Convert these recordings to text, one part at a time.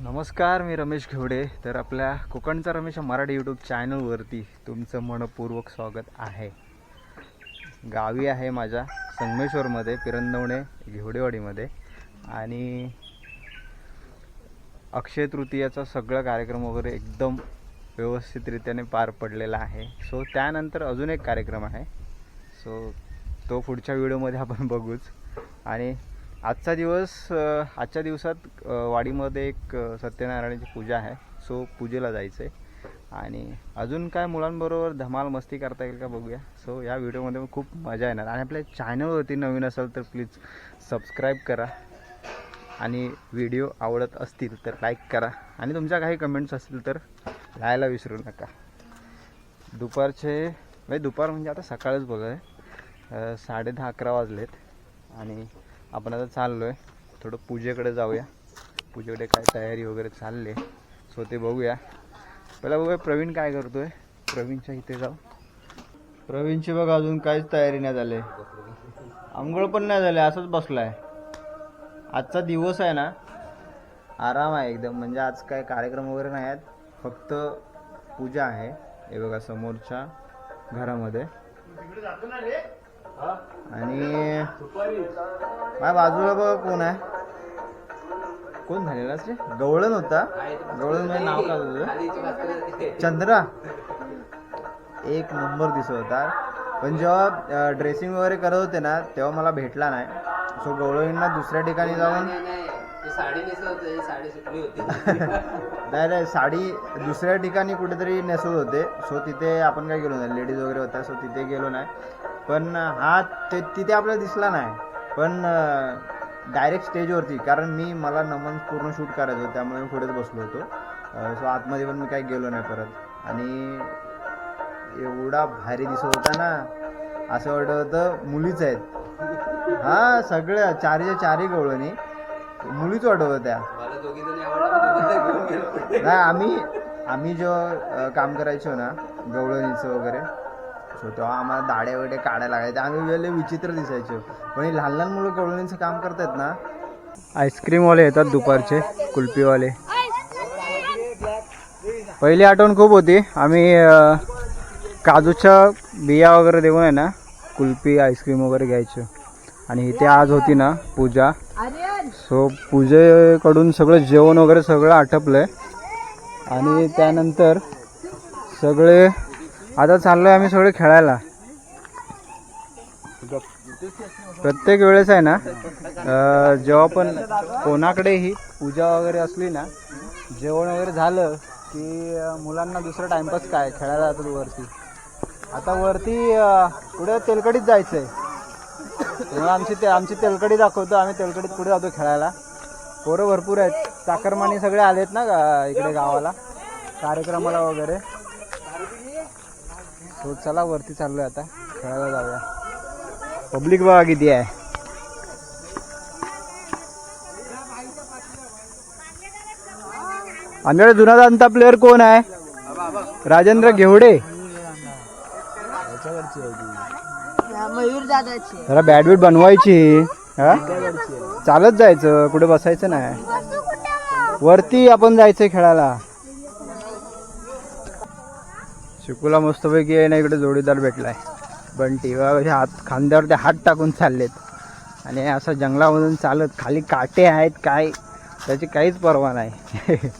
नमस्कार मी रमेश घेवडे. तर आपल्या कोकणचा रमेश मराठी यूट्यूब चॅनलवरती तुमचं मनपूर्वक स्वागत आहे. गावी आहे माझ्या संगमेश्वरमध्ये पिरंदवणे घेवडेवाडीमध्ये. आणि अक्षय तृतीयाचा सगळा कार्यक्रम वगैरे एकदम व्यवस्थितरित्याने पार पडलेला आहे. सो त्यानंतर अजून एक कार्यक्रम आहे. सो तो पुढच्या व्हिडिओमध्ये आपण बघूच. आणि आजचा दिवस आजच्या दिवसात वाडीमध्ये एक सत्यनारायणाची पूजा आहे. सो पूजेला जायचं आहे आणि अजून काय मुलांबरोबर धमाल मस्ती करता येईल का बघूया. सो या व्हिडिओमध्ये खूप मजा येणार. आणि आपल्या चॅनलवरती नवीन असाल तर प्लीज सबस्क्राईब करा. आणि व्हिडिओ आवडत असतील तर लाईक करा. आणि तुमच्या काही कमेंट्स असतील तर लिहायला विसरू नका. दुपारचे म्हणजे दुपार म्हणजे आता सकाळच बघा. आहे साडे दहा अकरा वाजलेत. आणि आपण आता चाललो आहे थोडं पूजेकडे जाऊया. पूजेकडे काय तयारी वगैरे चालली आहे. सो ते बघूया. पहिला बघूया प्रवीण काय करतोय. प्रवीणच्या इथे जाऊ. प्रवीणची बघ अजून काहीच तयारी नाही झाली. आंघोळ पण नाही झाली असंच बसलाय. आजचा दिवस आहे ना आराम आहे एकदम. म्हणजे आज काय कार्यक्रम वगैरे नाही आहेत. फक्त पूजा आहे. हे बघा समोरच्या घरामध्ये. आणि माझ्या बाजूला बघा कोण आहे? कोण झालेला रे गवळण होता. गवळण म्हणजे नाव काय तुझं चंद्रा. एक नंबर दिसत होता. पण जेव्हा ड्रेसिंग वगैरे करत होते ना तेव्हा मला भेटला नाही. सो गवळणींना दुसऱ्या ठिकाणी जाऊन साडी होते होती. नाही नाही साडी दुसऱ्या ठिकाणी कुठेतरी नेसत होते. सो तिथे आपण काय गेलो नाही. लेडीज वगैरे होत्या सो तिथे गेलो नाही. पण हा ते तिथे आपल्याला दिसला नाही. पण डायरेक्ट स्टेजवरती कारण मी मला नमन पूर्ण शूट करायचं होतं त्यामुळे मी पुढेच बसलो होतो. सो आतमध्ये पण मी काही गेलो नाही परत. आणि एवढा भारी दिसत होता ना असं वाटत होतं मुलीच आहेत. हा सगळ्या चारीच्या चारही गवळणी. मुलीच वाटत होत्या. नाही आम्ही आम्ही जेव्हा काम करायचो ना गवळणीचं वगैरे सो तेव्हा आम्हाला दाड्या वगैरे काढायला लागायच्या आम्ही वेळेला विचित्र दिसायचो. पण हे लहान लहान मुलं गवळणीचं काम करतात ना आईस्क्रीमवाले येतात दुपारचे कुल्फीवाले. पहिली आठवण खूप होती. आम्ही काजूच्या बिया वगैरे देऊन आहे ना कुल्फी आईस्क्रीम वगैरे घ्यायचो. आणि इथे आज होती ना पूजा. सो पूजेकडून सगळं जेवण वगैरे सगळं आटपलं आहे आणि त्यानंतर सगळे आता चाललो आहे आम्ही सगळे खेळायला. प्रत्येक वेळेस आहे ना जेव्हा पण कोणाकडेही पूजा वगैरे असली ना जेवण वगैरे झालं की मुलांना दुसरं टाइमपास काय? खेळायला जातात वरती. आता वरती पुढे तेलकडीत जायचं आहे तेव्हा आमची ते आमची तेलकडी दाखवतो आम्ही तेलकडीत पुढे जातो खेळायला. पोरं भरपूर आहेत. चाकरमानी सगळे आलेत ना इकडे गावाला कार्यक्रमाला वगैरे. सो चला वरती चाललोय आता. खेळायला जाऊया. पब्लिक बघा किती आहे. आमच्याकडे जुना जाणता प्लेअर कोण आहे? राजेंद्र घेवडे. मयूर दादाची. जरा बॅट बनवायची. हा? चालत जायचं. कुठे बसायचं नाही. वरती आपण जायचं खेळायला. शिकूला मस्तपैकी आहे ना इकडे जोडीदार भेटला आहे बंटी बघा हात खांद्यावरती हात टाकून चाललेत. आणि असं जंगलामधून चालत खाली काटे आहेत काय त्याची काहीच पर्वा नाही.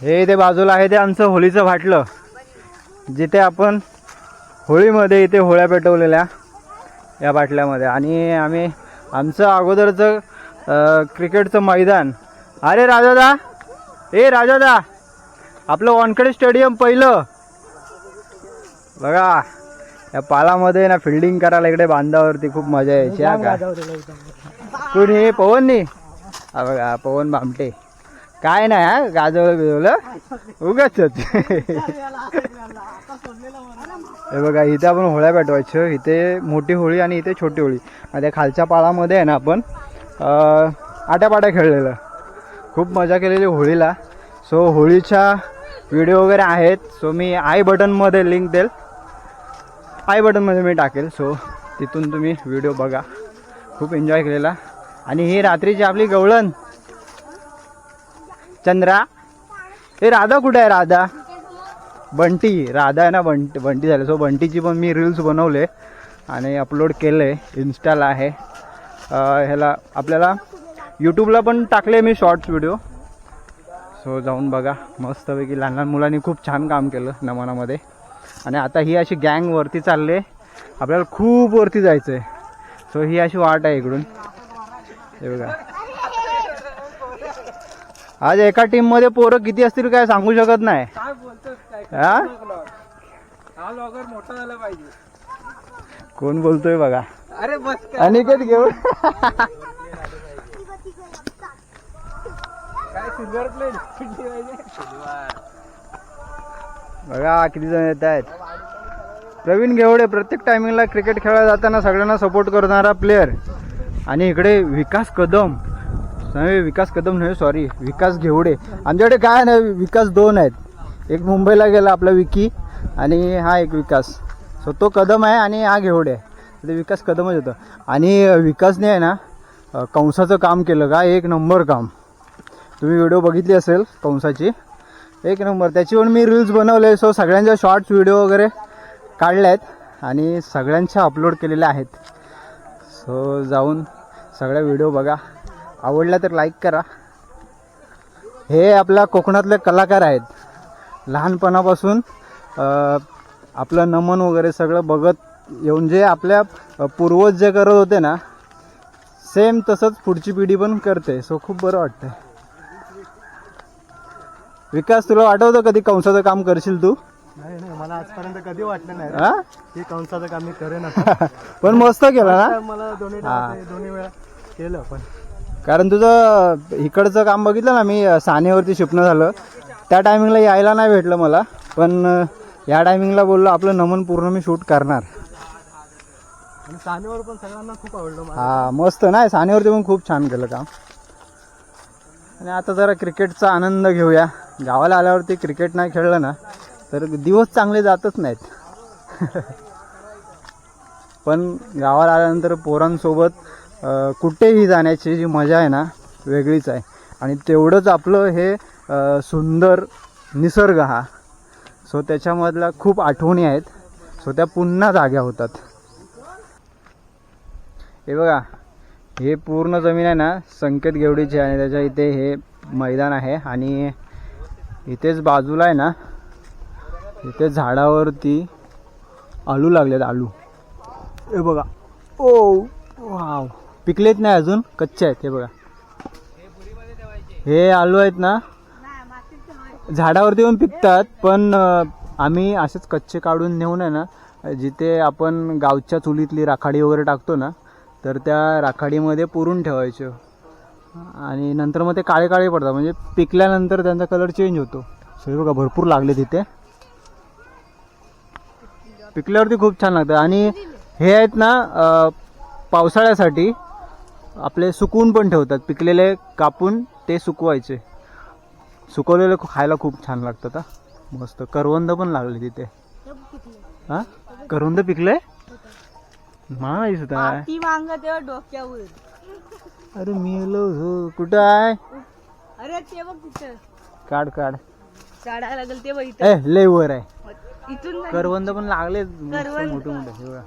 हे इथे बाजूला आहे ते आमचं होळीचं भाटलं जिथे आपण होळीमध्ये इथे होळ्या पेटवलेल्या या बाटल्यामध्ये. आणि आम्ही आमचं अगोदरचं क्रिकेटचं मैदान अरे राजादा. ए राजादा. आपलं वानखेडे स्टेडियम पहिलं. बघा या पालामध्ये ना फिल्डिंग करायला इकडे बांधावरती खूप मजा यायची हा का? कुणी पवननी हा बघा पवन बामटे. काय नाही हा? गाजवलं बिजवलं? उगाच. हे बघा इथे आपण होळ्या पेटवायचं. इथे मोठी होळी आणि इथे छोटी होळी. आणि त्या खालच्या पाळामध्ये आहे ना आपण आट्यापाट्या खेळलेलं. खूप मजा केलेली होळीला. सो होळीच्या व्हिडिओ वगैरे आहेत. सो मी आय बटनमध्ये लिंक देईल. आय बटनमध्ये मी टाकेल. सो तिथून तुम्ही व्हिडिओ बघा. खूप एन्जॉय केलेला. आणि ही रात्रीची आपली गवळण. चंद्रा. हे राधा कुठे आहे राधा? बंटी. राधा आहे ना बंट बंटी झाले. सो बंटीची पण मी रील्स बनवले. आणि अपलोड केलं. आहे इन्स्टाला आहे. ह्याला आपल्याला यूट्यूबला पण टाकले मी शॉर्ट्स व्हिडिओ सो जाऊन बघा. मस्तपैकी लहान लहान मुलांनी खूप छान काम केलं नमनामध्ये. आणि आता ही अशी गँग वरती चालले. आपल्याला खूप वरती जायचं आहे सो ही अशी वाट आहे इकडून. हे बघा. आज एका टीममध्ये पोरं किती असतील काय सांगू शकत नाही. हा? मोठा झाला पाहिजे. कोण बोलतोय बघा. अरे बस अनिकेत घेऊन. सिल्वर प्लेट पाहिजे बघा किती जण येत आहेत. प्रवीण घेवडे प्रत्येक टायमिंगला क्रिकेट खेळायला जाताना सगळ्यांना सपोर्ट करणारा प्लेअर आणि इकडे विकास कदम. नाही विकास कदम नाही सॉरी विकास घेवडे. आमच्याकडे काय नाही विकास दोन आहेत. एक मुंबईला गेला आपला विकी आणि हा एक विकास. सो तो कदम आहे आणि हा घेवडे आहे. ते विकास कदमच होतं. आणि विकासने आहे ना कंसाचं काम केलं का एक नंबर काम. तुम्ही व्हिडिओ बघितली असेल कंसाची? एक नंबर. त्याची पण मी रील्स बनवले. सो सगळ्यांच्या शॉर्ट्स व्हिडिओ वगैरे काढले आहेत आणि सगळ्यांच्या अपलोड केलेल्या आहेत. सो जाऊन सगळ्या व्हिडिओ बघा. आवडला तर लाईक करा. हे आपल्या कोकणातले कलाकार आहेत. लहानपणापासून आपलं नमन वगैरे सगळं बघत येऊन जे आपल्या पूर्वज जे करत होते ना सेम तसंच पुढची पिढी पण करते. सो खूप बरं वाटतं विकास तुला वाटवतं कधी कंसाचं काम करशील तू? नाही नाही मला आजपर्यंत कधी वाटलं नाही. हा? कंसाचं काम मी करेन आता. पण मस्त केलं ना? मला दोन्ही. दोन्ही वेळा केलं पण. कारण तुझं इकडचं काम बघितलं ना मी अं, सानेवरती शिपणं झालं. त्या टायमिंगला यायला नाही भेटलं मला पण अं, या टायमिंगला बोललो आपलं नमन पूर्ण मी शूट करणार. आणि सानेवर पण सगळ्यांना खूप आवडलं मला. हा मस्त नाही सानेवरती पण खूप छान केलं काम. आणि आता जरा क्रिकेटचा आनंद घेऊया. गावाला आल्यावरती क्रिकेट नाही खेळलं ना तर दिवस चांगले जातच नाहीत. पण गावाला आल्यानंतर पोरांसोबत कुठेही जाण्याची जी मजा आहे ना वेगळीच आहे. आणि तेवढंच आपलं हे सुंदर निसर्ग हा. सो त्याच्यामधल्या खूप आठवणी आहेत. सो त्या पुन्हा जाग्या होतात. हे बघा हे पूर्ण जमीन आहे ना संकेत गेवडीची आणि त्याच्या इथे हे मैदान आहे आणि इथेच बाजूला आहे ना इथे झाडावरती आलू लागलेत आलू. हे बघा. ओ वाव. पिकलेत नाही अजून कच्चे आहेत हे बघा. हे आलू आहेत ना झाडावरती येऊन पिकतात पण आम्ही असेच कच्चे काढून नेऊन आहे ना जिथे आपण गावच्या चुलीतली राखाडी वगैरे टाकतो ना तर त्या राखाडीमध्ये पुरून ठेवायचे. आणि नंतर मग ते काळे काळे पडतात. म्हणजे पिकल्यानंतर त्यांचा कलर चेंज होतो. सो हे बघा भरपूर लागले तिथे पिकल्यावरती खूप छान लागतं. आणि हे आहेत ना पावसाळ्यासाठी आपले सुकवून पण ठेवतात. पिकलेले कापून ते सुकवायचे. सुकवलेले खायला खूप छान लागतात हा मस्त. करवंद पण लागले तिथे हा? करवंद पिकले मला नाही दिसत आहे ती मांग तेव्हा डोक्यावर. अरे मी हो. कुठं आहे? अरे ते बघ तिथं काढ काढ. चढायला लागेल ते बघ इथं. ए लय वर आहे. इथून नाही. करवंद पण लागले करवंद. मोठे मोठे. हे बघा.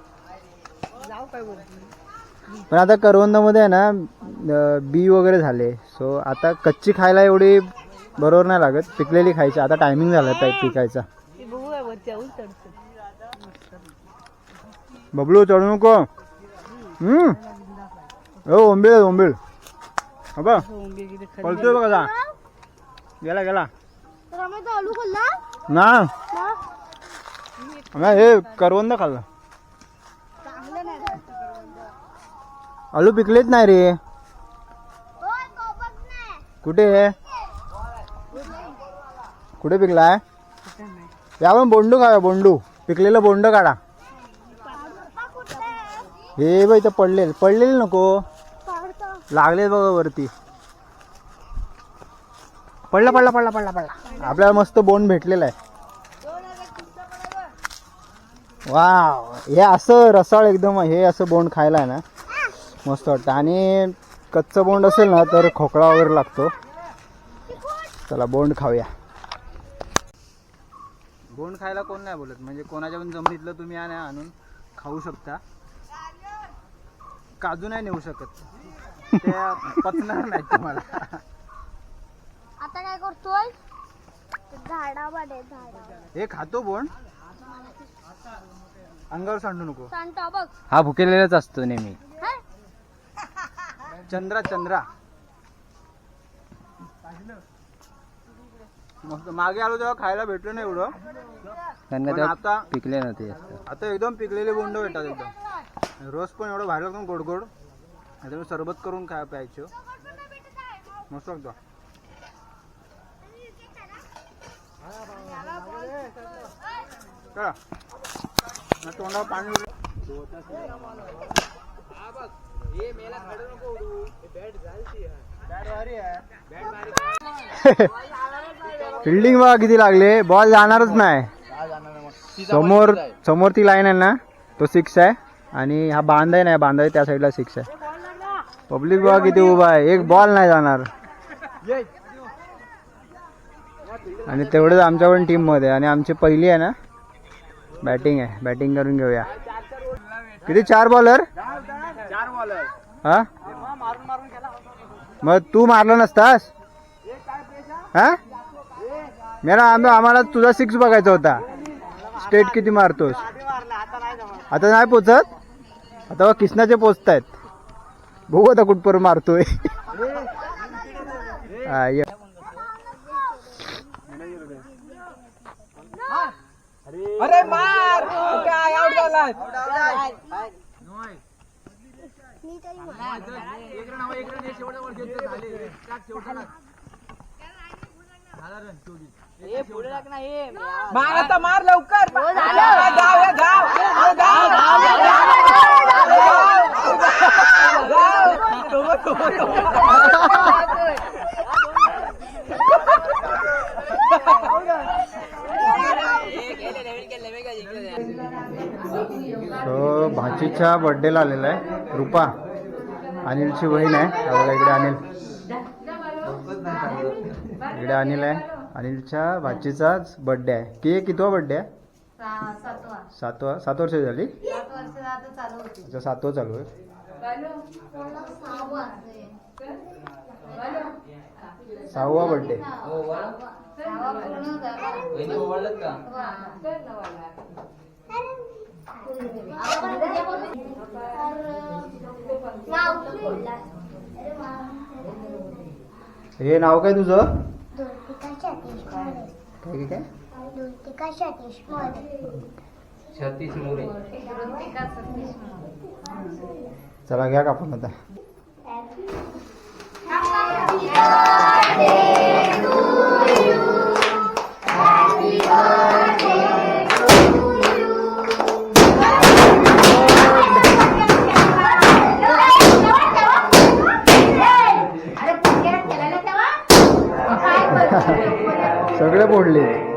जाऊ काय बोलतो पण आता करवंदामध्ये आहे ना अं, बी वगैरे झाले. सो आता कच्ची खायला एवढी बरोबर नाही लागत. पिकलेली खायची. आता टायमिंग झाला टाईप पिकायचा. ते बघू काय वरती जाऊन चढतो बबलू चढू नको. हम्म? हो ओंबीळ ओंबीळ बा ओंबे किती खाली पळतोय बघा जा. गेला गेला. आलू खाल्ला? ना. आम्ही हे करवंद खाल्लं. नाही आलू पिकलेच नाही रे. कुठे आहे कुठे पिकलाय? या पण बोंडू काढा बोंडू. पिकलेलं बोंड काढा. हे बाई इथं पडलेलं. पडलेलं नको. लागले बघा वरती. पडला पडला पडला पडला पडला. आपल्याला मस्त बोंड भेटलेला आहे. वा हे असं रसाळ एकदम हे असं बोंड खायला आहे ना. मस्त वाटतं. आणि कच्चं बोंड असेल ना तर खोकळा वगैरे लागतो. चला बोंड खाऊया. बोंड खायला कोण नाही बोलत. म्हणजे कोणाच्या पण जमिनीतलं तुम्ही आणून खाऊ शकता. काजू नाही नेऊ शकत. ते पचणार नाही तुम्हाला. आता काय करतोय? झाडामध्ये झाडा हे खातो बोंड अंगावर सांडू नको. बघ. हा भुकेलेलाच असतो नेहमी. हा? चंद्रा चंद्रा. मस्त मागे आलो तेव्हा खायला भेटलं नाही एवढं. कारण पण आता पिकले नव्हते जास्त. आता एकदम पिकलेले बोंड भेटतात एकदम. रस पण एवढं भारी लागतो गोड गोड. आता मी सरबत करून काय प्यायचो. मस्त लागतो. तोंडावर पाणी फिल्डिंग बघा किती लागले. बॉल जाणारच नाही. समोर समोर ती लाईन आहे ना तो सिक्स आहे. आणि हा बांधाय नाही बांधाय त्या साईडला सिक्स आहे. पब्लिक बघा किती उभा आहे. एक बॉल नाही जाणार. आणि तेवढंच आमच्या पण टीममध्ये आणि आमची पहिली आहे ना? बॅटिंग आहे. बॅटिंग करून घेऊया. किती? चार बॉलर हा? मग तू मारला नसतास? हा? मेरा आम्ही आम्हाला तुझा सिक्स बघायचा होता. स्टेट किती मारतोस? आता नाही पोचत? आता किसनाचे पोचत आहेत बघू आता कुठपर्यंत मारतोय. हा. अरे मार! काय आउट झाला. मार आता मार लवकर. जाऊया जाव अरे जाव तो भाचीच्या बर्थडेला आलेला आहे. रुपा अनिलची बहीण आहे. हा बघा इकडे अनिल. इकडे अनिल आहे. अनिलच्या भाचीचाच बर्थडे आहे. की कितवा बर्थडे आहे? सातवा. सात वर्ष झाली? अच्छा सातवा चालू आहे. सहावा बर्थडे हे नाव काय तुझं? काय काय? सतीश मोरे सतीश मोरे? सतीश मोरे. चला घ्या का आपण आता सगळे बोलले